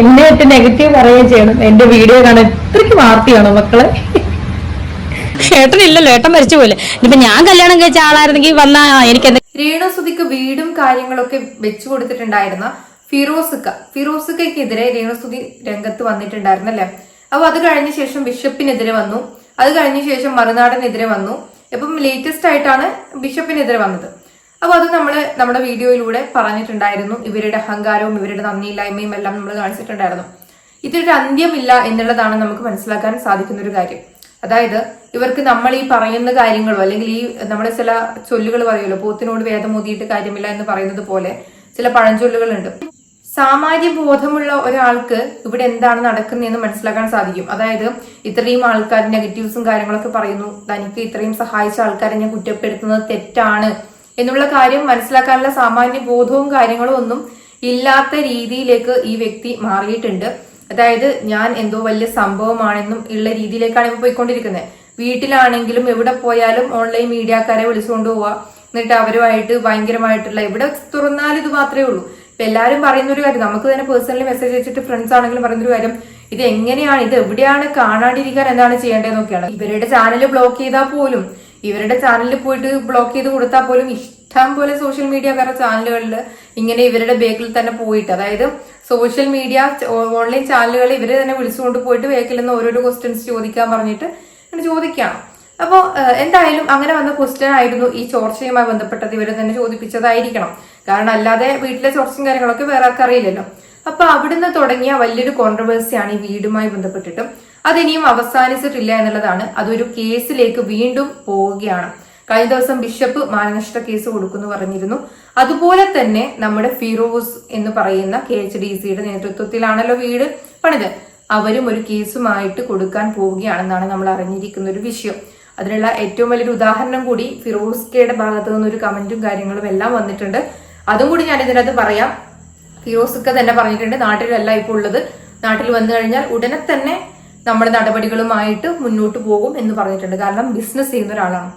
എന്നെ ഇട്ട് നെഗറ്റീവ് പറയുകയും ചെയ്യണം. എന്റെ വീഡിയോ കാണാൻ ഇത്രയ്ക്ക് വാർത്തയാണോ മക്കളെ? ഏട്ടനില്ലല്ലോ ഏട്ടൻ മരിച്ചു പോലെ ഇനിയിപ്പോ ഞാൻ കല്യാണം കഴിച്ച ആളായിരുന്നെങ്കിൽ വന്നാ എനിക്ക് രേണു സുധിക്ക് വീടും കാര്യങ്ങളൊക്കെ വെച്ചു കൊടുത്തിട്ടുണ്ടായിരുന്ന ഫിറോസുക്ക. ഫിറോസുക്കയ്ക്കെതിരെ രേണുസുതി രംഗത്ത് രംഗത്ത് വന്നിട്ടുണ്ടായിരുന്നല്ലേ? അപ്പൊ അത് കഴിഞ്ഞ ശേഷം ബിഷപ്പിനെതിരെ വന്നു. അത് കഴിഞ്ഞ ശേഷം മറുനാടനെതിരെ വന്നു. ഇപ്പം ലേറ്റസ്റ്റ് ആയിട്ടാണ് ബിഷപ്പിനെതിരെ വന്നത്. അപ്പൊ അത് നമ്മൾ നമ്മുടെ വീഡിയോയിലൂടെ പറഞ്ഞിട്ടുണ്ടായിരുന്നു. ഇവരുടെ അഹങ്കാരവും ഇവരുടെ നന്ദിയില്ലായ്മയും എല്ലാം നമ്മൾ കാണിച്ചിട്ടുണ്ടായിരുന്നു. ഇതിനൊരു അന്ത്യമില്ല എന്നുള്ളതാണ് നമുക്ക് മനസ്സിലാക്കാൻ സാധിക്കുന്ന ഒരു കാര്യം. അതായത് ഇവർക്ക് നമ്മൾ ഈ പറയുന്ന കാര്യങ്ങളോ അല്ലെങ്കിൽ ഈ നമ്മുടെ ചില ചൊല്ലുകൾ പറയുമല്ലോ പോത്തിനോട് വേദം മോതിയിട്ട് കാര്യമില്ല എന്ന് പറയുന്നത് പോലെ ചില പഴഞ്ചൊല്ലുകളുണ്ട്. സാമാന്യ ബോധമുള്ള ഒരാൾക്ക് ഇവിടെ എന്താണ് നടക്കുന്നതെന്ന് മനസ്സിലാക്കാൻ സാധിക്കും. അതായത് ഇത്രയും ആൾക്കാർ നെഗറ്റീവ്സും കാര്യങ്ങളൊക്കെ പറയുന്നു. തനിക്ക് ഇത്രയും സഹായിച്ച ആൾക്കാരെ ഞാൻ കുറ്റപ്പെടുത്തുന്നത് തെറ്റാണ്. എന്നുള്ള കാര്യം മനസ്സിലാക്കാനുള്ള സാമാന്യ ബോധവും കാര്യങ്ങളും ഒന്നും ഇല്ലാത്ത രീതിയിലേക്ക് ഈ വ്യക്തി മാറിയിട്ടുണ്ട്. അതായത് ഞാൻ എന്തോ വലിയ സംഭവമാണെന്നും ഉള്ള രീതിയിലേക്കാണ് ഇപ്പൊ പോയിക്കൊണ്ടിരിക്കുന്നത്. വീട്ടിലാണെങ്കിലും എവിടെ പോയാലും ഓൺലൈൻ മീഡിയക്കാരെ വിളിച്ചുകൊണ്ട് പോവുക എന്നിട്ട് അവരുമായിട്ട് ഭയങ്കരമായിട്ടുള്ള എവിടെ തുറന്നാലും ഇത് മാത്രമേ ഉള്ളൂ. ഇപ്പൊ എല്ലാവരും പറയുന്ന ഒരു കാര്യം നമുക്ക് തന്നെ പേഴ്സണലി മെസ്സേജ് അയച്ചിട്ട് ഫ്രണ്ട്സ് ആണെങ്കിലും പറയുന്ന ഒരു കാര്യം ഇത് എങ്ങനെയാണ് ഇത് എവിടെയാണ് കാണാണ്ടിരിക്കാൻ എന്താണ് ചെയ്യേണ്ടതെന്നൊക്കെയാണ്. ഇവരുടെ ചാനൽ ബ്ലോക്ക് ചെയ്താൽ പോലും ഇവരുടെ ചാനലിൽ പോയിട്ട് ബ്ലോക്ക് ചെയ്ത് കൊടുത്താൽ പോലും ഇഷ്ടം പോലെ സോഷ്യൽ മീഡിയ വേറെ ചാനലുകളിൽ ഇങ്ങനെ ഇവരുടെ ബേക്കിൽ തന്നെ പോയിട്ട്. അതായത് സോഷ്യൽ മീഡിയ ഓൺലൈൻ ചാനലുകൾ ഇവരെ തന്നെ വിളിച്ചുകൊണ്ട് പോയിട്ട് ബേക്കിൽ നിന്ന് ഓരോരോ ക്വസ്റ്റ്യൻസ് ചോദിക്കാൻ പറഞ്ഞിട്ട് ചോദിക്കാം അപ്പോൾ എന്തായാലും അങ്ങനെ വന്ന ക്വസ്റ്റ്യൻ ആയിരുന്നു ഈ ചോർച്ചയുമായി ബന്ധപ്പെട്ടത് ഇവരെ തന്നെ ചോദിപ്പിച്ചതായിരിക്കണം. കാരണം അല്ലാതെ വീട്ടിലെ ചോർച്ചയും കാര്യങ്ങളൊക്കെ വേറെ ആർക്കറിയില്ലല്ലോ അപ്പൊ അവിടുന്ന് തുടങ്ങിയ വലിയൊരു കോൺട്രവേഴ്സിയാണ് ഈ വീടുമായി ബന്ധപ്പെട്ടിട്ട് അതിനിയും അവസാനിച്ചിട്ടില്ല എന്നുള്ളതാണ്. അതൊരു കേസിലേക്ക് വീണ്ടും പോവുകയാണ്. കഴിഞ്ഞ ദിവസം ബിഷപ്പ് മാനനഷ്ട കേസ് കൊടുക്കുന്നു പറഞ്ഞിരുന്നു. അതുപോലെ തന്നെ നമ്മുടെ ഫിറോസ് എന്ന് പറയുന്ന കെ എച്ച് ഡി സിയുടെ നേതൃത്വത്തിലാണല്ലോ വീട് പണിത്. അവരും ഒരു കേസുമായിട്ട് കൊടുക്കാൻ പോവുകയാണെന്നാണ് നമ്മൾ അറിഞ്ഞിരിക്കുന്ന ഒരു വിഷയം. അതിനുള്ള ഏറ്റവും വലിയൊരു ഉദാഹരണം കൂടി ഫിറോസ് കെയുടെ ഭാഗത്തു നിന്നൊരു കമന്റും കാര്യങ്ങളും എല്ലാം വന്നിട്ടുണ്ട്. അതും കൂടി ഞാൻ ഇതിനകത്ത് പറയാം. ഫിറോസ്ക്ക തന്നെ പറഞ്ഞിട്ടുണ്ട് നാട്ടിലല്ല ഇപ്പോൾ ഉള്ളത്. നാട്ടിൽ വന്നു കഴിഞ്ഞാൽ ഉടനെ തന്നെ നമ്മുടെ നടപടികളുമായിട്ട് മുന്നോട്ട് പോകും എന്ന് പറഞ്ഞിട്ടുണ്ട്. കാരണം ബിസിനസ് ചെയ്യുന്ന ഒരാളാണ്.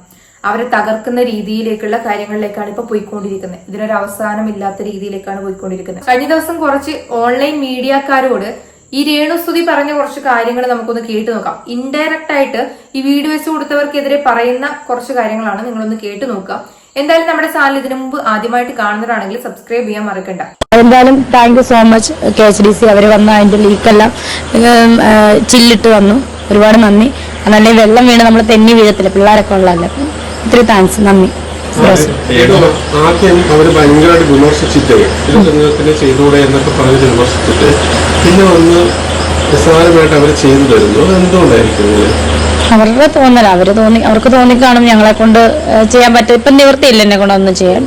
അവരെ തകർക്കുന്ന രീതിയിലേക്കുള്ള കാര്യങ്ങളിലേക്കാണ് ഇപ്പൊ പോയിക്കൊണ്ടിരിക്കുന്നത്. ഇതിനൊരു അവസാനം ഇല്ലാത്ത രീതിയിലേക്കാണ് പോയിക്കൊണ്ടിരിക്കുന്നത്. കഴിഞ്ഞ ദിവസം കുറച്ച് ഓൺലൈൻ മീഡിയക്കാരോട് ഈ രേണുസ്തുതി പറഞ്ഞ കുറച്ച് കാര്യങ്ങൾ നമുക്കൊന്ന് കേട്ടു നോക്കാം. ഇൻഡയറക്റ്റ് ആയിട്ട് ഈ വീഡിയോസ് കൊടുത്തവർക്കെതിരെ പറയുന്ന കുറച്ച് കാര്യങ്ങളാണ് നിങ്ങളൊന്ന് കേട്ടു നോക്കുക. എന്തായാലും നമ്മുടെ ചാനൽ ഇതിനു മുമ്പ് ആദ്യമായിട്ട് കാണുന്നവരാണെങ്കിൽ സബ്സ്ക്രൈബ് ചെയ്യാൻ മറക്കണ്ട. എന്തായാലും thank you so much K H D C അവർ വന്ന അതിന്റെ ലീക്കെല്ലാം ചില്ലിട്ട് വന്നു. ഒരുപാട് നന്ദി. അതല്ലേ വെള്ളം വീണ് നമ്മൾ തെന്നി വീഴത്തില്ല. പിള്ളേരൊക്കെ ഉള്ളതല്ലേ. ഒത്തിരി താങ്ക്സ് നന്ദി. ആദ്യം അവർ ഭയങ്കരമായിട്ട് വിമർശിച്ചിട്ട്. ചെയ്തുകൂടെ എന്നൊക്കെ പറഞ്ഞ് വിമർശിച്ചിട്ട്. പിന്നെ വന്ന് നിസ്സാരമായിട്ട് അവർ ചെയ്തു തരുന്നു. അത് എന്തുകൊണ്ടായിരിക്കും ഇങ്ങനെ? അവരുടെ തോന്നല അവർ തോന്നി അവർക്ക് തോന്നിക്കാണും ഞങ്ങളെ കൊണ്ട് ചെയ്യാൻ പറ്റും ഇപ്പം നിവൃത്തിയില്ല എന്നെ കൊണ്ട് ഒന്നും ചെയ്യാൻ.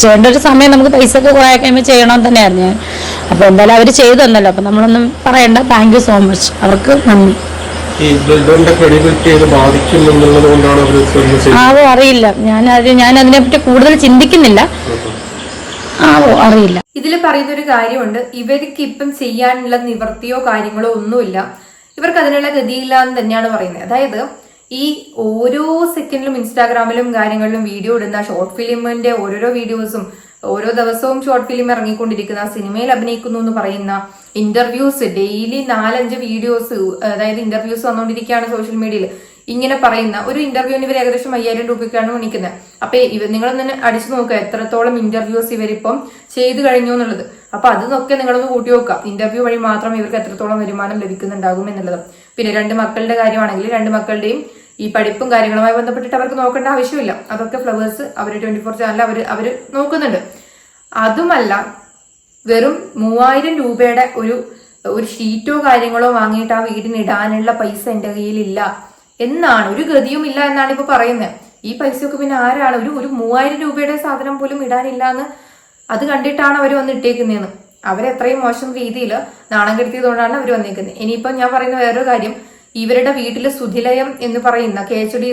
ചെയ്യേണ്ട ഒരു സമയം നമുക്ക് പൈസ ഒക്കെ കുറേ കഴിയുമ്പോൾ ചെയ്യണം തന്നെയായിരുന്നു ഞാൻ. അപ്പോൾ എന്തായാലും അവർ ചെയ്തു തന്നല്ലോ. അപ്പൊ നമ്മളൊന്നും പറയണ്ട. താങ്ക് യു സോ മച്ച് അവർക്ക് നന്ദി. അവർ ആവോ അറിയില്ല. ഞാൻ ഞാൻ അതിനെപ്പറ്റി കൂടുതൽ ചിന്തിക്കുന്നില്ല. ആവോ അറിയില്ല. ഇതിൽ പറയുന്ന ഒരു കാര്യമുണ്ട്. ഇവർക്ക് ഇപ്പം ചെയ്യാനുള്ള നിവൃത്തിയോ കാര്യങ്ങളോ ഒന്നുമില്ല. ഇവർക്ക് അതിനുള്ള ഗതിയില്ല എന്ന് തന്നെയാണ് പറയുന്നത്. അതായത് ഈ ഓരോ സെക്കൻഡിലും ഇൻസ്റ്റാഗ്രാമിലും കാര്യങ്ങളിലും വീഡിയോ ഇടുന്ന ഷോർട്ട് ഫിലിമിന്റെ ഓരോരോ വീഡിയോസും ഓരോ ദിവസവും ഷോർട്ട് ഫിലിം ഇറങ്ങിക്കൊണ്ടിരിക്കുന്ന സിനിമയിൽ അഭിനയിക്കുന്നു എന്ന് പറയുന്ന ഇന്റർവ്യൂസ് ഡെയിലി നാലഞ്ച് വീഡിയോസ് അതായത് ഇന്റർവ്യൂസ് വന്നുകൊണ്ടിരിക്കുകയാണ് സോഷ്യൽ മീഡിയയിൽ ഇങ്ങനെ പറയുന്ന ഒരു ഇന്റർവ്യൂവിന് ഇവർ ഏകദേശം അയ്യായിരം രൂപയ്ക്കാണ് വിളിക്കുന്നത് അപ്പൊ ഇവ നിങ്ങളൊന്ന് അടിച്ചു നോക്കുക എത്രത്തോളം ഇന്റർവ്യൂസ് ഇവരിപ്പം ചെയ്തു കഴിഞ്ഞു എന്നുള്ളത്. അപ്പൊ അതൊക്കെ നിങ്ങളൊന്ന് കൂട്ടി നോക്കുക ഇന്റർവ്യൂ വഴി മാത്രം ഇവർക്ക് എത്രത്തോളം വരുമാനം ലഭിക്കുന്നുണ്ടാകും എന്നുള്ളത്. പിന്നെ രണ്ട് മക്കളുടെ കാര്യമാണെങ്കിൽ രണ്ട് മക്കളുടെയും ഈ പഠിപ്പും കാര്യങ്ങളുമായി ബന്ധപ്പെട്ടിട്ട് അവർക്ക് നോക്കേണ്ട ആവശ്യമില്ല. അതൊക്കെ ഫ്ലവേഴ്സ് അവർ ട്വന്റി ഫോർ ചാനൽ അവർ അവർ നോക്കുന്നുണ്ട്. അതുമല്ല വെറും മൂവായിരം രൂപയുടെ ഒരു ഒരു ഷീറ്റോ കാര്യങ്ങളോ വാങ്ങിയിട്ട് ആ വീടിന് ഇടാനുള്ള പൈസ എന്റെ കയ്യിലില്ല എന്നാണ്? ഒരു ഗതിയും ഇല്ല എന്നാണ് ഇപ്പൊ പറയുന്നത് ഈ പൈസയൊക്കെ പിന്നെ ആരാണ്? ഒരു ഒരു മൂവായിരം രൂപയുടെ സാധനം പോലും ഇടാനില്ല എന്ന് അത് കണ്ടിട്ടാണ് അവർ വന്ന് ഇട്ടേക്കുന്നതെന്ന് അവരെത്രയും മോശം രീതിയിൽ നാണം കെടുത്തിയതുകൊണ്ടാണ് അവർ വന്നേക്കുന്നത് ഇനിയിപ്പം ഞാൻ പറയുന്ന വേറൊരു കാര്യം. ഇവരുടെ വീട്ടിൽ സുധിലയം എന്ന് പറയുന്ന കെ എച്ച് ഡി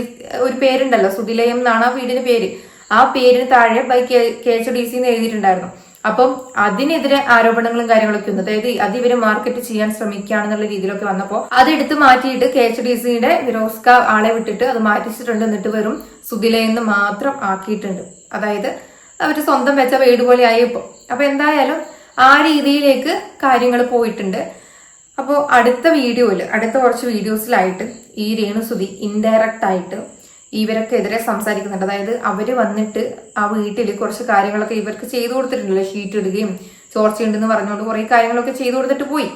ഒരു പേരുണ്ടല്ലോ. സുധിലയം എന്നാണ് ആ വീടിന് പേര്. ആ പേരിന് താഴെ by K H D C എന്ന് എഴുതിയിട്ടുണ്ടായിരുന്നു. അപ്പം അതിനെതിരെ ആരോപണങ്ങളും കാര്യങ്ങളൊക്കെ ഉണ്ട്. അതായത് അത് ഇവർ മാർക്കറ്റ് ചെയ്യാൻ ശ്രമിക്കുകയാണെന്നുള്ള രീതിയിലൊക്കെ വന്നപ്പോൾ അത് എടുത്ത് മാറ്റിയിട്ട് കെ എച്ച് ഡി സിയുടെ വിരോസ്ക ആളെ വിട്ടിട്ട് അത് മാറ്റിച്ചിട്ടുണ്ട്. എന്നിട്ട് വെറും സുധിലയെന്ന് മാത്രം ആക്കിയിട്ടുണ്ട്. അതായത് അവർ സ്വന്തം വെച്ച വീട് പോലെ ആയിപ്പോ. അപ്പോൾ അപ്പൊ എന്തായാലും ആ രീതിയിലേക്ക് കാര്യങ്ങൾ പോയിട്ടുണ്ട്. അപ്പോൾ അടുത്ത വീഡിയോയിൽ അടുത്ത കുറച്ച് വീഡിയോസിലായിട്ട് ഈ രേണുസുതി ഇൻഡയറക്റ്റ് ആയിട്ട് ഇവരൊക്കെ എതിരെ സംസാരിക്കുന്നുണ്ട്. അതായത് അവർ വന്നിട്ട് ആ വീട്ടിൽ കുറച്ച് കാര്യങ്ങളൊക്കെ ഇവർക്ക് ചെയ്തു കൊടുത്തിട്ടുണ്ടല്ലോ. ഷീറ്റ് ഇടുകയും ചോർച്ചയുണ്ടെന്ന് പറഞ്ഞുകൊണ്ട് കുറെ കാര്യങ്ങളൊക്കെ ചെയ്തു കൊടുത്തിട്ട് പോയി.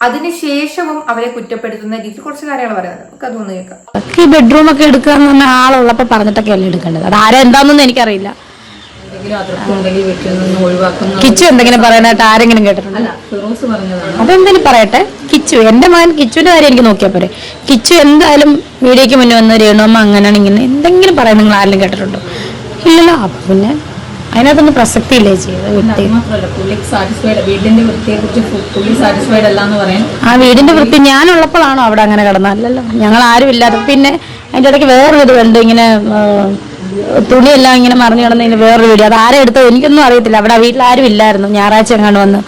അതിനുശേഷവും അവരെ കുറ്റപ്പെടുത്തുന്ന രീതിയിൽ കുറച്ച് കാര്യങ്ങൾ പറയുന്നത് നമുക്ക് അതൊന്ന് കേൾക്കാം. ഈ ബെഡ്റൂം ഒക്കെ എടുക്കുക എന്ന് പറഞ്ഞാൽ ആളുള്ളപ്പോൾ പറഞ്ഞിട്ടൊക്കെ അല്ലേ എടുക്കേണ്ടത്? അത് ആരാ എന്താണെന്നൊന്നും എനിക്കറിയില്ല. കിച്ചു എന്തെങ്കിലും പറയാനായിട്ട് ആരെങ്കിലും കേട്ടിട്ടുണ്ടോ? അല്ല ഫിറോസ് പറഞ്ഞതാണ്. അതെന്തെങ്കിലും പറയട്ടെ? കിച്ചു എന്റെ മകൻ കിച്ചുവിന്റെ കാര്യം എനിക്ക് നോക്കിയാൽ പോരെ. കിച്ചു എന്തായാലും മീഡിയക്ക് മുന്നേ വന്ന് രേണുമ്മ അങ്ങനെയാണ് ഇങ്ങനെ എന്തെങ്കിലും പറയാൻ നിങ്ങൾ ആരെങ്കിലും കേട്ടിട്ടുണ്ടോ? ഇല്ലല്ലോ അപ്പൊ പിന്നെ അതിനകത്തൊന്നും പ്രസക്തി ഇല്ലേ ചെയ്ത് അത് മാത്രമല്ല പുള്ളി സാറ്റിസ്ഫൈഡ് വീടിന്റെ വൃത്തിയെ കുറിച്ച് പുള്ളി അല്ല എന്ന് പറയാൻ. ആ വീടിന്റെ വൃത്തി ഞാനുള്ളപ്പോഴാണോ അവിടെ അങ്ങനെ കിടന്നല്ലോ ഞങ്ങൾ ആരും ഇല്ലാതെ. പിന്നെ അതിന്റെ ഇടയ്ക്ക് വേറൊരു ഇത് കണ്ട് ഇങ്ങനെ തുണിയെല്ലാം ഇങ്ങനെ മറിഞ്ഞു കിടന്നതിന് വേറൊരു വീഡിയോ. അത് ആരെടുത്തോ എനിക്കൊന്നും അറിയത്തില്ല. അവിടെ വീട്ടിൽ ആരും ഇല്ലായിരുന്നു. ഞായറാഴ്ച എങ്ങാണ്ട് വന്ന്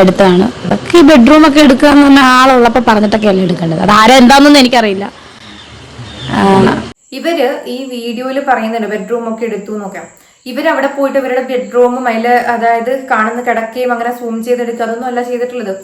എടുത്താണ് ഈ ബെഡ്റൂം ഒക്കെ എടുക്കുക എന്ന് പറഞ്ഞാൽ ആളുള്ളപ്പോൾ പറഞ്ഞിട്ടൊക്കെ അല്ലേ എടുക്കേണ്ടത്. അത് ആരാ എന്താണെന്നൊന്നും എനിക്കറിയില്ല. ഇവർ ഈ വീഡിയോയിൽ പറയുന്നുണ്ട് ബെഡ്റൂം ഒക്കെ എടുത്തു നോക്കാം ഇവരവിടെ പോയിട്ട് ഇവരുടെ ബെഡ്റൂമും അതിൽ അതായത് കാണുന്ന കിടക്കുകയും അങ്ങനെ സൂം ചെയ്തെടുക്കുക അതൊന്നും അല്ല ചെയ്തിട്ടുള്ളത്.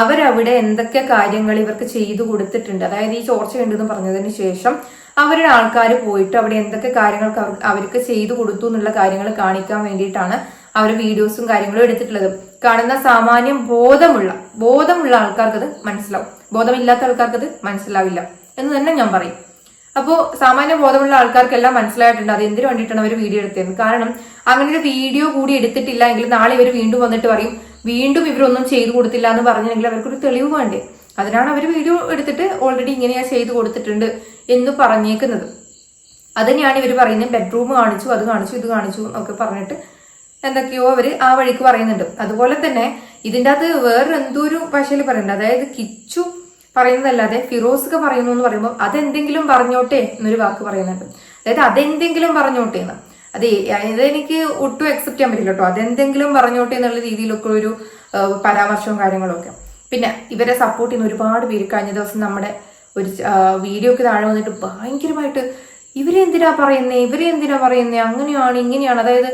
അവരവിടെ എന്തൊക്കെ കാര്യങ്ങൾ ഇവർക്ക് ചെയ്തു കൊടുത്തിട്ടുണ്ട്. അതായത് ഈ ചോർച്ച ഉണ്ടെന്ന് പറഞ്ഞതിന് ശേഷം അവരുടെ ആൾക്കാർ പോയിട്ട് അവിടെ എന്തൊക്കെ കാര്യങ്ങൾക്ക് അവർക്ക് ചെയ്തു കൊടുത്തു എന്നുള്ള കാര്യങ്ങൾ കാണിക്കാൻ വേണ്ടിയിട്ടാണ് അവർ വീഡിയോസും കാര്യങ്ങളും എടുത്തിട്ടുള്ളത്. കാണുന്ന സാമാന്യം ബോധമുള്ള ബോധമുള്ള ആൾക്കാർക്കത് മനസ്സിലാവും. ബോധമില്ലാത്ത ആൾക്കാർക്കത് മനസ്സിലാവില്ല എന്ന് തന്നെ ഞാൻ പറയും. അപ്പോ സാമാന്യ ബോധമുള്ള ആൾക്കാർക്കെല്ലാം മനസ്സിലായിട്ടുണ്ട്. അത് എന്തിനു വേണ്ടിയിട്ടാണ് അവർ വീഡിയോ എടുത്തത് കാരണം അങ്ങനെ ഒരു വീഡിയോ കൂടി എടുത്തിട്ടില്ല എങ്കിൽ നാളെ ഇവർ വീണ്ടും വന്നിട്ട് പറയും വീണ്ടും ഇവരൊന്നും ചെയ്തു കൊടുത്തില്ല എന്ന് പറഞ്ഞെങ്കിൽ അവർക്കൊരു തെളിവ് വേണ്ടേ? അതിനാണ് അവർ വീഡിയോ എടുത്തിട്ട് ഓൾറെഡി ഇങ്ങനെയാ ചെയ്തു കൊടുത്തിട്ടുണ്ട് എന്ന് പറഞ്ഞേക്കുന്നത്. അത് ഇവർ പറയുന്നത്. ബെഡ്റൂം കാണിച്ചു അത് കാണിച്ചു ഇത് കാണിച്ചു എന്നൊക്കെ പറഞ്ഞിട്ട് എന്തൊക്കെയോ അവർ ആ വഴിക്ക് പറയുന്നുണ്ട്. അതുപോലെ തന്നെ ഇതിന്റെ അകത്ത് വേറെ എന്തോ ഒരു ഭാഷയിൽ പറയുന്നുണ്ട്. അതായത് കിച്ചു പറയുന്നതല്ലാതെ ഫിറോസ്ക പറയുന്നു എന്ന് പറയുമ്പോൾ അതെന്തെങ്കിലും പറഞ്ഞോട്ടെ എന്നൊരു വാക്ക് പറയുന്നുണ്ട്. അതായത് അതെന്തെങ്കിലും പറഞ്ഞോട്ടെ എന്ന്. അത് ഇതെനിക്ക് ഒട്ടും അക്സെപ്റ്റ് ചെയ്യാൻ പറ്റില്ല കേട്ടോ. അതെന്തെങ്കിലും പറഞ്ഞോട്ടെ എന്നുള്ള രീതിയിലൊക്കെ ഒരു പരാമർശവും കാര്യങ്ങളും ഒക്കെ പിന്നെ ഇവരെ സപ്പോർട്ട് ചെയ്യുന്ന ഒരുപാട് പേര് കഴിഞ്ഞ ദിവസം നമ്മുടെ ഒരു വീഡിയോക്ക് താഴെ വന്നിട്ട് ഭയങ്കരമായിട്ട് ഇവരെന്തിനാ പറയുന്നേ? ഇവരെന്തിനാ പറയുന്നേ? അങ്ങനെയാണ് ഇങ്ങനെയാണ്. അതായത്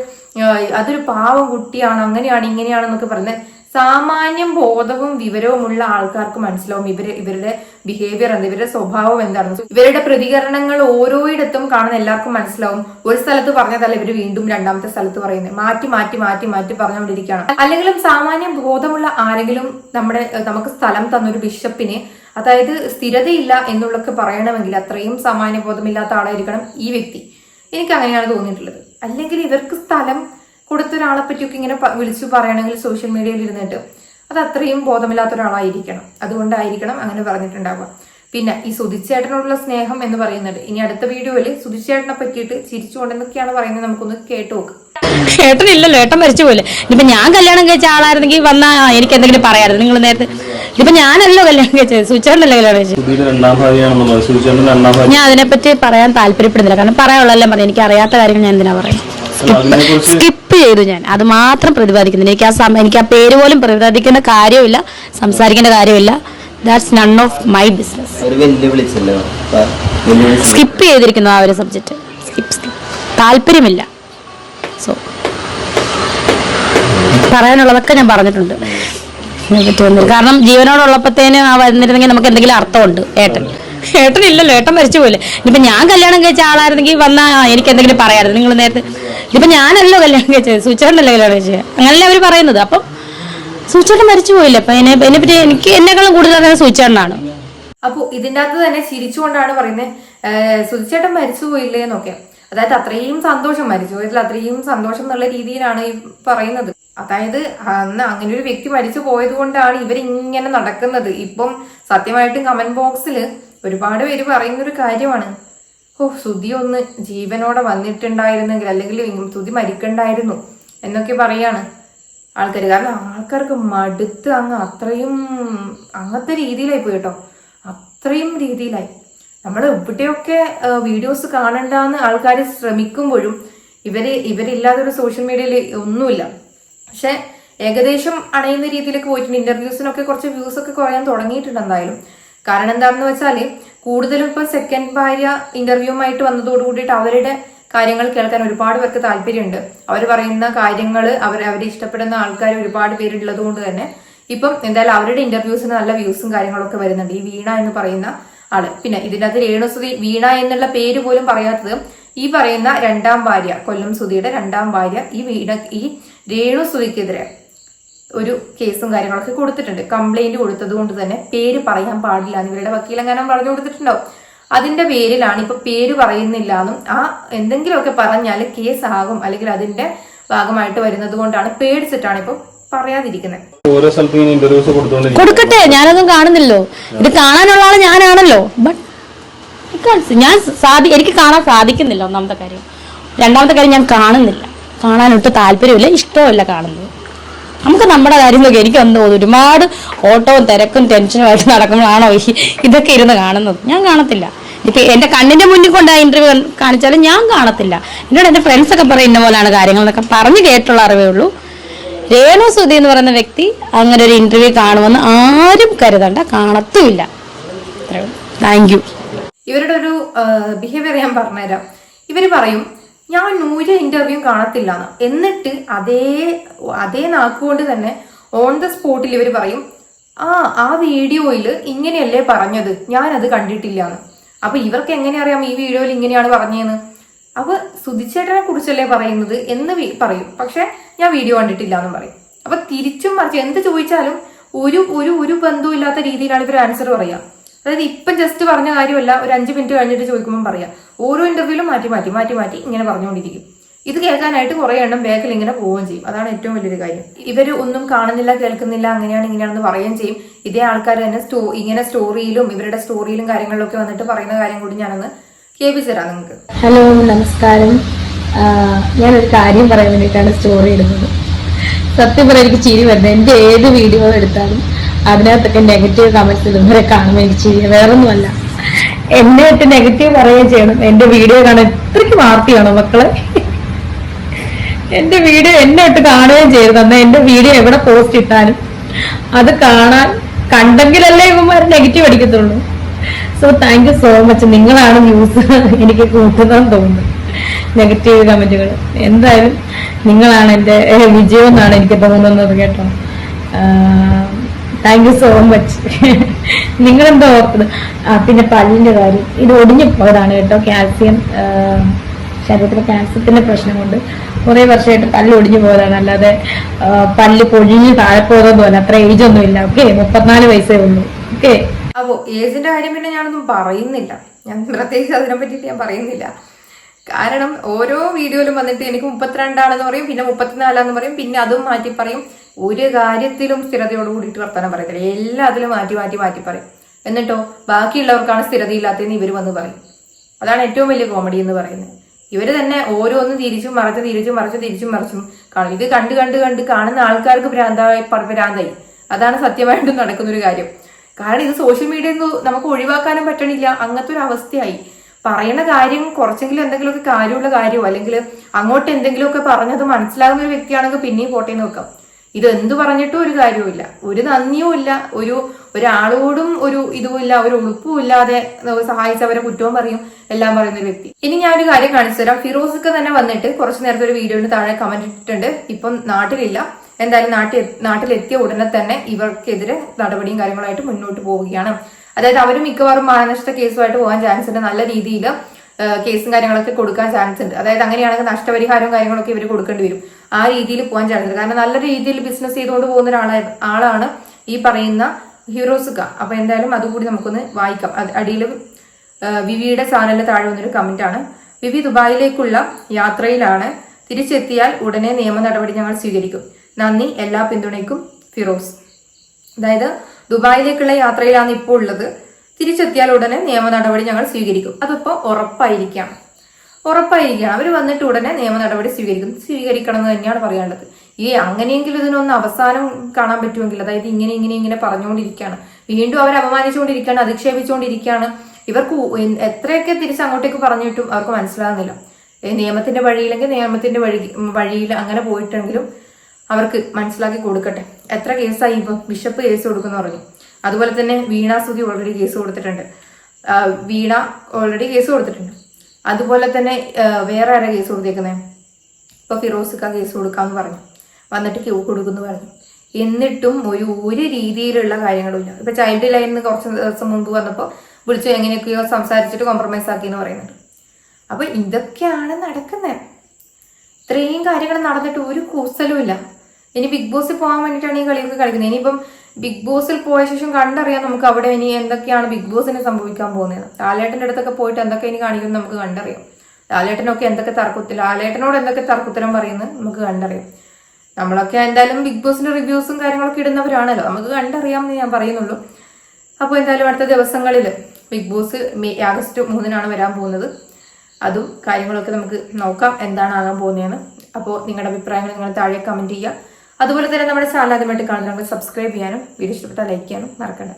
അതൊരു പാവം കുട്ടിയാണ് അങ്ങനെയാണ് ഇങ്ങനെയാണെന്നൊക്കെ പറഞ്ഞ് സാമാന്യം ബോധവും വിവരവുമുള്ള ആൾക്കാർക്ക് മനസ്സിലാവും ഇവർ ഇവരുടെ ബിഹേവിയർ എന്ത് ഇവരുടെ സ്വഭാവം എന്താണെന്ന്. ഇവരുടെ പ്രതികരണങ്ങൾ ഓരോയിടത്തും കാണുന്ന എല്ലാവർക്കും മനസ്സിലാവും. ഒരു സ്ഥലത്ത് പറഞ്ഞതല്ല ഇവർ വീണ്ടും രണ്ടാമത്തെ സ്ഥലത്ത് പറയുന്നത്. മാറ്റി മാറ്റി മാറ്റി മാറ്റി പറഞ്ഞുകൊണ്ടിരിക്കുകയാണ്. അല്ലെങ്കിലും സാമാന്യം ബോധമുള്ള ആരെങ്കിലും നമ്മുടെ നമുക്ക് സ്ഥലം തന്നൊരു ബിഷപ്പിനെ അതായത് സ്ഥിരതയില്ല എന്നുള്ളൊക്കെ പറയണമെങ്കിൽ അത്രയും സാമാന്യ ബോധമില്ലാത്ത ആളായിരിക്കണം ഈ വ്യക്തി. എനിക്ക് അങ്ങനെയാണ് തോന്നിയിട്ടുള്ളത്. അല്ലെങ്കിൽ ഇവർക്ക് സ്ഥലം കൊടുത്ത ഒരാളെ പറ്റിയൊക്കെ ഇങ്ങനെ വിളിച്ചു പറയണമെങ്കിൽ സോഷ്യൽ മീഡിയയിൽ ഇരുന്നിട്ട് അത് അത്രയും ബോധമില്ലാത്ത ഒരാളായിരിക്കണം. അതുകൊണ്ടായിരിക്കണം അങ്ങനെ പറഞ്ഞിട്ടുണ്ടാവുക. പിന്നെ ഈ സുതിച്ചേട്ടനോടുള്ള സ്നേഹം എന്ന് പറയുന്നുണ്ട് ഇനി അടുത്ത വീഡിയോയിൽ സുതിച്ചേട്ടനെ പറ്റിയിട്ട് ചിരിച്ചുകൊണ്ടെന്നൊക്കെയാണ് പറയുന്നത്. നമുക്കൊന്ന് കേട്ടു നോക്കാം. ഏട്ടനില്ലല്ലോ ഏട്ടൻ മരിച്ചു പോലെ ഇപ്പൊ ഞാൻ കല്യാണം കഴിച്ച ആളായിരുന്നെങ്കിൽ വന്നാ എനിക്ക് എന്തെങ്കിലും പറയാമായിരുന്നു. നിങ്ങൾ നേരത്തെ ഇപ്പൊ ഞാനല്ലോ കല്യാണം കഴിച്ചത്. സുചേട്ടനല്ലേ കല്യാണം കഴിച്ചത്? ഞാൻ അതിനെപ്പറ്റി പറയാൻ താല്പര്യപ്പെടുന്നില്ല. കാരണം പറയാനുള്ളതെല്ലാം പറഞ്ഞു എനിക്ക് അറിയാത്ത കാര്യങ്ങൾ ഞാൻ എന്തിനാ പറയാം സ്കിപ്പ് ചെയ്തു ഞാൻ. അത് മാത്രം പ്രതിപാദിക്കുന്നില്ല. എനിക്ക് ആ സമയം എനിക്ക് ആ പേര് പോലും പ്രതിപാദിക്കേണ്ട കാര്യമില്ല സംസാരിക്കേണ്ട കാര്യമില്ല that's none of my business skip ചെയ്തിരിക്കുന്നു ആ ഒരു സബ്ജക്റ്റ് സ്കിപ്പ് സ്കിപ്പ് താല്പര്യമില്ല. സോ പറയാനുള്ളതൊക്കെ ഞാൻ പറഞ്ഞിട്ടുണ്ട്. കാരണം ജീവനോടുള്ളപ്പോഴത്തേന് ആ വരുന്നിരുന്നെങ്കിൽ നമുക്ക് എന്തെങ്കിലും അർത്ഥമുണ്ട്. ഏട്ടൻ. ഏട്ടൻ ഇല്ലല്ലോ. ഏട്ടൻ മരിച്ചു പോലെ ഇനിയിപ്പോ ഞാൻ കല്യാണം കഴിച്ച ആളായിരുന്നെങ്കിൽ വന്നാ എനിക്ക് എന്തെങ്കിലും പറയാമായിരുന്നു നിങ്ങൾ നേരത്തെ ഇതിപ്പോ ഞാനല്ലോ കല്യാണം കഴിച്ചത്. സൂചനല്ലോ കല്യാണം കഴിച്ചത്. അങ്ങനല്ലേ അവർ പറയുന്നത്. അപ്പം സൂചേട്ടൻ മരിച്ചു പോയില്ല? അപ്പൊ എന്നെ പറ്റി എനിക്ക് എന്നെക്കാളും കൂടുതൽ അറിയാൻ സൂചേട്ടനാണ് അപ്പോൾ ഇതിന്റെ അകത്ത് തന്നെ ചിരിച്ചുകൊണ്ടാണ് പറയുന്നത് സുധിച്ചേട്ടൻ മരിച്ചു പോയില്ലേ എന്നൊക്കെ. അതായത് അത്രയും സന്തോഷം മരിച്ചു പോയതിൽ അത്രയും സന്തോഷം എന്നുള്ള രീതിയിലാണ് ഈ പറയുന്നത്. അതായത് അന്ന് അങ്ങനെ ഒരു വ്യക്തി മരിച്ചു പോയത് കൊണ്ടാണ് ഇവരിങ്ങനെ നടക്കുന്നത്. ഇപ്പം സത്യമായിട്ടും കമന്റ് ബോക്സിൽ ഒരുപാട് പേര് പറയുന്ന ഒരു കാര്യമാണ്. ഓ സുധി ഒന്ന് ജീവനോടെ വന്നിട്ടുണ്ടായിരുന്നെങ്കിൽ അല്ലെങ്കിൽ സുധി മരിക്കണ്ടായിരുന്നു എന്നൊക്കെ പറയാണ്. ആൾക്കാർ കാരണം ആൾക്കാർക്ക് മടുത്ത് അങ്ങ് അത്രയും അങ്ങനത്തെ രീതിയിലായി പോയി കേട്ടോ. അത്രയും രീതിയിലായി. നമ്മൾ എവിടെയൊക്കെ വീഡിയോസ് കാണണ്ടെന്ന് ആൾക്കാർ ശ്രമിക്കുമ്പോഴും ഇവർ ഇവരില്ലാതെ ഒരു സോഷ്യൽ മീഡിയയിൽ ഒന്നുമില്ല. പക്ഷെ ഏകദേശം അണയുന്ന രീതിയിലൊക്കെ പോയിട്ടുണ്ട്. ഇന്റർവ്യൂസിനൊക്കെ കുറച്ച് വ്യൂസ് ഒക്കെ കുറയാൻ തുടങ്ങിയിട്ടുണ്ട് എന്തായാലും. കാരണം എന്താണെന്ന് വെച്ചാൽ കൂടുതലും ഇപ്പൊ സെക്കൻഡ് ഭാര്യ ഇന്റർവ്യൂമായിട്ട് വന്നതോട് കൂടിയിട്ട് അവരുടെ കാര്യങ്ങൾ കേൾക്കാൻ ഒരുപാട് പേർക്ക് താല്പര്യമുണ്ട്. അവർ പറയുന്ന കാര്യങ്ങൾ അവർ അവർ ഇഷ്ടപ്പെടുന്ന ആൾക്കാർ ഒരുപാട് പേരുള്ളത് കൊണ്ട് തന്നെ ഇപ്പം എന്തായാലും അവരുടെ ഇന്റർവ്യൂസിന് നല്ല വ്യൂസും കാര്യങ്ങളൊക്കെ വരുന്നുണ്ട്. ഈ വീണ എന്ന് പറയുന്ന ആൾ. പിന്നെ ഇതിനകത്ത് രേണുസുതി വീണ എന്നുള്ള പേര് പോലും പറയാത്തത് ഈ പറയുന്ന രണ്ടാം ഭാര്യ കൊല്ലം സുധിയുടെ രണ്ടാം ഭാര്യ ഈ വീണ ഈ രേണുസുതിക്കെതിരെ ഒരു കേസും കാര്യങ്ങളൊക്കെ കൊടുത്തിട്ടുണ്ട്. കംപ്ലൈന്റ് കൊടുത്തത് കൊണ്ട് തന്നെ പേര് പറയാൻ പാടില്ല ഇവരുടെ വക്കീലെങ്ങാനും പറഞ്ഞു കൊടുത്തിട്ടുണ്ടാവും. അതിന്റെ പേരിലാണ് ഇപ്പൊ പേര് പറയുന്നില്ല എന്നും ആ എന്തെങ്കിലുമൊക്കെ പറഞ്ഞാൽ കേസ് ആകും അല്ലെങ്കിൽ അതിന്റെ ഭാഗമായിട്ട് വരുന്നത് കൊണ്ടാണ് പേടിച്ചിട്ടാണ് ഇപ്പൊ പറയാതിരിക്കുന്നത് ഓരോ സ്ഥലത്ത് ഇന്റർവ്യൂസ് കൊടുക്കട്ടെ ഞാനൊന്നും കാണുന്നില്ലോ ഇത് കാണാനുള്ള ആൾ ഞാനാണല്ലോ ബട്ട് ഞാൻ സാധി എനിക്ക് കാണാൻ സാധിക്കുന്നില്ല ഒന്നാമത്തെ കാര്യം. രണ്ടാമത്തെ കാര്യം ഞാൻ കാണുന്നില്ല. കാണാനൊട്ട് താല്പര്യമില്ല ഇഷ്ടമല്ല കാണുന്നത്. നമുക്ക് നമ്മുടെ കാര്യം നോക്കി എനിക്ക് ഒന്ന് ഒരുപാട് ഓട്ടവും തിരക്കും ടെൻഷനുമായിട്ട് നടക്കുമ്പോഴാണോ ഈ ഇതൊക്കെ ഇരുന്ന് കാണുന്നത്? ഞാൻ കാണത്തില്ല. ഇപ്പൊ എന്റെ കണ്ണിന്റെ മുന്നിൽ കൊണ്ട് ആ ഇന്റർവ്യൂ കാണിച്ചാലും ഞാൻ കാണത്തില്ല. എന്നോട് എന്റെ ഫ്രണ്ട്സ് ഒക്കെ പറയുന്ന പോലെയാണ് കാര്യങ്ങൾ എന്നൊക്കെ പറഞ്ഞു കേട്ടുള്ള അറിവേ ഉള്ളൂ. രേണു സുധി എന്ന് പറയുന്ന വ്യക്തി അങ്ങനെ ഒരു ഇന്റർവ്യൂ കാണുമെന്ന് ആരും കരുതണ്ട കാണത്തുമില്ല. താങ്ക് യു ഇവരുടെ ഒരു ബിഹേവിയർ ഞാൻ പറഞ്ഞുതരാം. ഇവർ പറയും ഞാൻ നൂര് ഇന്റർവ്യൂ കാണത്തില്ല എന്നിട്ട് അതേ അതേ നാക്കുകൊണ്ട് തന്നെ ഓൺ ദ സ്പോട്ടിൽ ഇവർ പറയും ആ ആ വീഡിയോയിൽ ഇങ്ങനെയല്ലേ പറഞ്ഞത്. ഞാൻ അത് കണ്ടിട്ടില്ല എന്ന് അപ്പൊ ഇവർക്ക് എങ്ങനെ അറിയാം ഈ വീഡിയോയിൽ ഇങ്ങനെയാണ് പറഞ്ഞതെന്ന് അപ്പൊ സുധിച്ചേട്ടനെ കുറിച്ചല്ലേ പറയുന്നത് എന്ന് പറയും. പക്ഷെ ഞാൻ വീഡിയോ കണ്ടിട്ടില്ല എന്ന് പറയും. അപ്പൊ തിരിച്ചും മറിച്ച് എന്ത് ചോദിച്ചാലും ഒരു ഒരു ഒരു ബന്ധവും ഇല്ലാത്ത രീതിയിലാണ് ഇവർ ആൻസർ പറയുക അതായത് ഇപ്പം ജസ്റ്റ് പറഞ്ഞ കാര്യമല്ല ഒരു അഞ്ച് മിനിറ്റ് കഴിഞ്ഞിട്ട് ചോദിക്കുമ്പോൾ പറയാം. ഓരോ ഇന്റർവ്യൂലും മാറ്റി മാറ്റി മാറ്റി മാറ്റി ഇങ്ങനെ പറഞ്ഞുകൊണ്ടിരിക്കും. ഇത് കേൾക്കാനായിട്ട് കുറെ എണ്ണം ബാക്കിൽ ഇങ്ങനെ പോവുകയും ചെയ്യും. അതാണ് ഏറ്റവും വലിയൊരു കാര്യം. ഇവർ ഒന്നും കാണുന്നില്ല കേൾക്കുന്നില്ല അങ്ങനെയാണ് ഇങ്ങനെയാണെന്ന് പറയുകയും ചെയ്യും. ഇതേ ആൾക്കാർ തന്നെ സ്റ്റോ ഇങ്ങനെ സ്റ്റോറിയിലും ഇവരുടെ സ്റ്റോറിയിലും കാര്യങ്ങളിലൊക്കെ വന്നിട്ട് പറയുന്ന കാര്യം കൂടി ഞാനൊന്ന് കേൾപ്പിച്ചുതരാം നിങ്ങൾക്ക്. ഹലോ നമസ്കാരം. ഞാനൊരു കാര്യം പറയാൻ വേണ്ടിയിട്ടാണ് സ്റ്റോറി ഇടുന്നത്. സത്യം പറയാൻ എനിക്ക് ചിരി വരുന്നത് എന്റെ ഏത് വീഡിയോ എടുത്താലും അതിനകത്തൊക്കെ നെഗറ്റീവ് കമന്റ്സ് ഇതുവരെ കാണുമ്പോൾ എനിക്ക് ചിരി വേറൊന്നുമല്ല. എന്നെ ഇട്ട് നെഗറ്റീവ് പറയുകയും ചെയ്യണം. എന്റെ വീഡിയോ കാണാൻ ഇത്രയ്ക്ക് വാർത്തയാണോ മക്കളെ? എന്റെ വീഡിയോ എന്നെ ഇട്ട് കാണുകയും ചെയ്തു. തന്നെ എന്റെ വീഡിയോ എവിടെ പോസ്റ്റ് ഇട്ടാലും അത് കാണാൻ കണ്ടെങ്കിലല്ലേ ഇവന്മാർ negative അടിക്കത്തുള്ളൂ. So thank you so much നിങ്ങളാണ് ന്യൂസ് എനിക്ക് കൂട്ടുന്നതെന്ന് തോന്നുന്നു. നെഗറ്റീവ് കമന്റുകൾ എന്തായാലും നിങ്ങളാണ് ഏഹ്, വിജയം എന്നാണ് എനിക്ക് തോന്നുന്നത് കേട്ടോ. താങ്ക് യു സോ മച്ച് നിങ്ങളെന്താ ഓർത്തത്? ആ പിന്നെ പല്ലിന്റെ കാര്യം. ഇത് ഒടിഞ്ഞു പോയതാണ് കേട്ടോ. കാൽസ്യം ശരീരത്തിലെ കാൽസ്യത്തിന്റെ പ്രശ്നം കൊണ്ട്. കുറെ വർഷമായിട്ട് പല്ല് ഒടിഞ്ഞു പോയതാണ്. അല്ലാതെ പല്ല് പൊഴിഞ്ഞ് താഴെ പോയതൊന്നുമല്ല അത്ര ഏജ് ഒന്നും ഇല്ല. ഓക്കെ മുപ്പത്തിനാല് വയസ്സേ ഉള്ളൂ. ഓക്കെ അപ്പോ ഏജിന്റെ കാര്യം പിന്നെ ഞാനൊന്നും പറയുന്നില്ല. ഞാൻ പ്രത്യേകിച്ച് അതിനെ പറ്റിയിട്ട് ഞാൻ പറയുന്നില്ല. കാരണം ഓരോ വീഡിയോയിലും വന്നിട്ട് എനിക്ക് മുപ്പത്തിരണ്ടാണെന്ന് പറയും പിന്നെ മുപ്പത്തിനാലാന്ന് പറയും പിന്നെ അതും മാറ്റി പറയും. ഒരു കാര്യത്തിലും സ്ഥിരതയോട് കൂടിയിട്ട് വർത്തമാനം പറയത്തില്ല. എല്ലാത്തിലും മാറ്റി മാറ്റി മാറ്റി പറയും. എന്നിട്ടോ ബാക്കിയുള്ളവർക്കാണ് സ്ഥിരതയില്ലാത്തതെന്ന് ഇവർ വന്ന് പറയും. അതാണ് ഏറ്റവും വലിയ കോമഡി എന്ന് പറയുന്നത്. ഇവർ തന്നെ ഓരോന്ന് തിരിച്ചും മറച്ച് തിരിച്ചും മറച്ച് തിരിച്ചും മറിച്ചും കാണും. ഇത് കണ്ട് കണ്ട് കണ്ട് കാണുന്ന ആൾക്കാർക്ക് ഭ്രാന്തായി പറഭ്രാന്തായി ഭ്രാന്തായി. അതാണ് സത്യമായിട്ടും നടക്കുന്ന ഒരു കാര്യം. കാരണം ഇത് സോഷ്യൽ നിന്ന് നമുക്ക് ഒഴിവാക്കാനും പറ്റണില്ല. അങ്ങനത്തെ ഒരു അവസ്ഥയായി. പറയുന്ന കാര്യം കുറച്ചെങ്കിലും എന്തെങ്കിലുമൊക്കെ കാര്യമുള്ള കാര്യമോ അല്ലെങ്കിൽ അങ്ങോട്ട് എന്തെങ്കിലുമൊക്കെ പറഞ്ഞത് മനസ്സിലാകുന്ന ഒരു വ്യക്തിയാണെങ്കിൽ പിന്നെയും പോട്ടേ നോക്കാം ഇത് എന്ത് പറഞ്ഞിട്ടും ഒരു കാര്യവുമില്ല. ഒരു നന്ദിയും ഇല്ല ഒരു ഒരാളോടും ഒരു ഇതുമില്ല ഒരു ഉളുപ്പും ഇല്ലാതെ സഹായിച്ചവരെ കുറ്റവും പറയും എല്ലാം പറയുന്ന ഒരു വ്യക്തി. ഇനി ഞാൻ ഒരു കാര്യം കാണിച്ചു തരാം. ഫിറോസൊക്കെ തന്നെ വന്നിട്ട് കുറച്ചു നേരത്തെ ഒരു വീഡിയോന് താഴെ കമന്റ് ഇട്ടിട്ടുണ്ട്. ഇപ്പം നാട്ടിലില്ല. എന്തായാലും നാട്ടിൽ നാട്ടിലെത്തിയ ഉടനെ തന്നെ ഇവർക്കെതിരെ നടപടിയും കാര്യങ്ങളായിട്ട് മുന്നോട്ട് പോവുകയാണ്. അതായത് അവർ മിക്കവാറും മാനനഷ്ട കേസുമായിട്ട് പോകാൻ ചാൻസ് ഉണ്ട്. നല്ല രീതിയിൽ കേസും കാര്യങ്ങളൊക്കെ കൊടുക്കാൻ ചാൻസ് ഉണ്ട്. അതായത് അങ്ങനെയാണെങ്കിൽ നഷ്ടപരിഹാരവും കാര്യങ്ങളൊക്കെ ഇവർ കൊടുക്കേണ്ടി വരും. ആ രീതിയിൽ പോകാൻ ചാൻസ് ഉണ്ട്. കാരണം നല്ല രീതിയിൽ ബിസിനസ് ചെയ്തുകൊണ്ട് പോകുന്ന ഒരാളായ ആളാണ് ഈ പറയുന്ന ഹീറോസുക. അപ്പൊ എന്തായാലും അതുകൂടി നമുക്കൊന്ന് വായിക്കാം. അടിയിൽ വിവിയുടെ ചാനലിന് താഴെ വന്നൊരു ആണ്. വിവി ദുബായിലേക്കുള്ള യാത്രയിലാണ്. തിരിച്ചെത്തിയാൽ ഉടനെ നിയമ നടപടി ഞങ്ങൾ സ്വീകരിക്കും. നന്ദി എല്ലാ പിന്തുണയ്ക്കും ഫിറോസ്. അതായത് ദുബായിലേക്കുള്ള യാത്രയിലാണ് ഇപ്പോൾ ഉള്ളത്. തിരിച്ചെത്തിയാൽ ഉടനെ നിയമ നടപടി ഞങ്ങൾ സ്വീകരിക്കും. അതിപ്പോൾ ഉറപ്പായിരിക്കാം. ഉറപ്പായിരിക്കണം. അവർ വന്നിട്ട് ഉടനെ നിയമ നടപടി സ്വീകരിക്കും. സ്വീകരിക്കണം എന്ന് തന്നെയാണ് പറയാനുള്ളത്. ഈ അങ്ങനെയെങ്കിലും ഇതിനൊന്ന് അവസാനം കാണാൻ പറ്റുമെങ്കിൽ അതായത് ഇങ്ങനെ ഇങ്ങനെ ഇങ്ങനെ പറഞ്ഞുകൊണ്ടിരിക്കുകയാണ്. വീണ്ടും അവർ അപമാനിച്ചുകൊണ്ടിരിക്കുകയാണ് അധിക്ഷേപിച്ചുകൊണ്ടിരിക്കുകയാണ്. ഇവർക്ക് എത്രയൊക്കെ തിരിച്ച് അങ്ങോട്ടേക്ക് പറഞ്ഞിട്ടും അവർക്ക് മനസ്സിലാകുന്നില്ല. നിയമത്തിന്റെ വഴിയില്ലെങ്കിൽ നിയമത്തിന്റെ വഴി വഴിയിൽ അങ്ങനെ പോയിട്ടെങ്കിലും അവർക്ക് മനസ്സിലാക്കി കൊടുക്കട്ടെ. എത്ര കേസായി ഇപ്പം? ബിഷപ്പ് കേസ് കൊടുക്കുന്നു പറഞ്ഞു. അതുപോലെ തന്നെ വീണ സുധി ഓൾറെഡി കേസ് കൊടുത്തിട്ടുണ്ട്. വീണ ഓൾറെഡി കേസ് കൊടുത്തിട്ടുണ്ട്. അതുപോലെ തന്നെ വേറെ ആരാ കേസ് കൊടുത്തേക്കുന്നത് ഇപ്പൊ ഫിറോസിക്ക കേസ് കൊടുക്കാന്ന് പറഞ്ഞു. വന്നിട്ട് ക്യൂ കൊടുക്കുന്നു പറഞ്ഞു. എന്നിട്ടും ഒരു ഒരു രീതിയിലുള്ള കാര്യങ്ങളും ഇല്ല ഇപ്പൊ ചൈൽഡ് ലൈൻ കുറച്ച് ദിവസം മുമ്പ് വന്നപ്പോൾ വിളിച്ചു എങ്ങനെയൊക്കെയോ സംസാരിച്ചിട്ട് കോംപ്രമൈസ് ആക്കി എന്ന് പറയുന്നുണ്ട്. അപ്പൊ ഇതൊക്കെയാണ് നടക്കുന്നത് ഇത്രയും കാര്യങ്ങൾ നടന്നിട്ട് ഒരു കൂസലുമില്ല. ഇനി ബിഗ് ബോസിൽ പോകാൻ വേണ്ടിയിട്ടാണ് ഈ കളിയൊക്കെ കളിക്കുന്നത്. ഇനിയിപ്പം ബിഗ് ബോസിൽ പോയ ശേഷം കണ്ടറിയാം നമുക്ക് അവിടെ ഇനി എന്തൊക്കെയാണ് ബിഗ് ബോസിന് സംഭവിക്കാൻ പോകുന്നത്. ലാലേട്ടന്റെ അടുത്തൊക്കെ പോയിട്ട് എന്തൊക്കെ ഇനി കാണിക്കും നമുക്ക് കണ്ടറിയാം. ലാലേട്ടനൊക്കെ എന്തൊക്കെ തർക്കത്തിൽ ലാലേട്ടനോട് എന്തൊക്കെ തർക്കുത്തരം പറയുന്നത് നമുക്ക് കണ്ടറിയാം. നമ്മളൊക്കെ എന്തായാലും ബിഗ് ബോസിന്റെ റിവ്യൂസും കാര്യങ്ങളൊക്കെ ഇടുന്നവരാണല്ലോ. നമുക്ക് കണ്ടറിയാമെന്ന് ഞാൻ പറയുന്നുള്ളൂ. അപ്പോൾ എന്തായാലും അടുത്ത ദിവസങ്ങളിൽ ബിഗ് ബോസ് മെയ് ആഗസ്റ്റ് മൂന്നിനാണ് വരാൻ പോകുന്നത്. അതും കാര്യങ്ങളൊക്കെ നമുക്ക് നോക്കാം എന്താണ് ആകാൻ പോകുന്നതെന്ന് അപ്പോൾ നിങ്ങളുടെ അഭിപ്രായങ്ങൾ നിങ്ങൾ താഴെ കമന്റ് ചെയ്യുക. അതുപോലെ തന്നെ നമ്മുടെ ചാനൽ ആദ്യമായിട്ട് കാണുന്നവർക്ക് സബ്സ്ക്രൈബ് ചെയ്യാനും വീഡിയോ ഇഷ്ടപ്പെട്ടാൽ ലൈക്ക് ചെയ്യാനും മറക്കണ്ട.